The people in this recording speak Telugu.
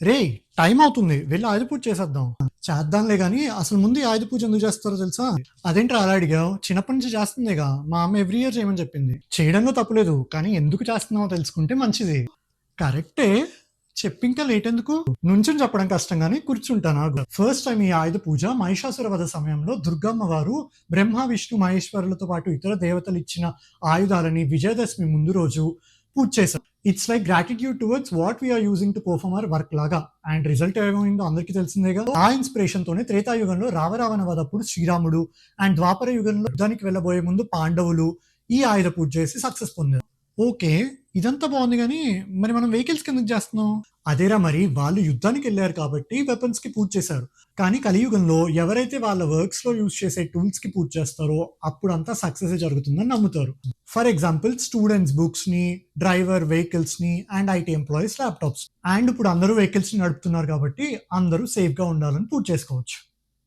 రే టైం అవుతుంది. వెళ్ళి ఆయుధ పూజ చేసేద్దాం. చేద్దాంలే కానీ అసలు ముందు ఆయుధ పూజ ఎందుకు చేస్తారో తెలుసా? అదేంట్రా అలా అడిగావు? చిన్నప్పటి నుంచి చేస్తుందేగా. మా అమ్మ ఎవ్రీ ఇయర్ చేయమని చెప్పింది. చేయడంలో తప్పులేదు కానీ ఎందుకు చేస్తున్నావో తెలుసుకుంటే మంచిది. కరెక్టే చెప్పి ఇంకా లేట్ ఎందుకు నుంచుని చెప్పడం కష్టం కానీ కూర్చుంటాను ఫస్ట్ టైం ఈ ఆయుధ పూజ మహిషాసుర వధ సమయంలో దుర్గమ్మ వారు బ్రహ్మ విష్ణు మహేశ్వరులతో పాటు ఇతర దేవతలు ఇచ్చిన ఆయుధాలని విజయదశమి ముందు రోజు పూజ చేశారు it's like gratitude towards what we are using to perform our work లాగా. అండ్ రిజల్ట్ ఏమైందో అందరికీ తెలిసిందేగా ఆ ఇన్స్పిరేషన్ తోనే త్రేతాయుగంలో రావరావణ వధప్పుడు శ్రీరాముడు అండ్ ద్వాపర యుగంలో యుద్ధానికి వెళ్ళబోయే ముందు పాండవులు ఈ ఆయుధ పూజ చేసి సక్సెస్ పొందారు. ఓకే ఇదంతా బాగుంది కానీ మరి మనం వెహికల్స్ కిందకి చేస్తున్నాం? అదేరా మరి వాళ్ళు యుద్ధానికి వెళ్ళారు కాబట్టి వెపన్స్కి పూజ చేశారు. కానీ కలియుగంలో ఎవరైతే వాళ్ళ వర్క్స్లో యూజ్ చేసే టూల్స్కి పూజ చేస్తారో అప్పుడు అంతా సక్సెస్ జరుగుతుందని నమ్ముతారు. ఫర్ ఎగ్జాంపుల్ స్టూడెంట్స్ బుక్స్ని డ్రైవర్ వెహికల్స్ని and IT employees laptops. And ఇప్పుడు అందరూ వెహికల్స్ని నడుపుతున్నారు కాబట్టి అందరూ సేఫ్గా ఉండాలని పూజ చేసుకోవచ్చు.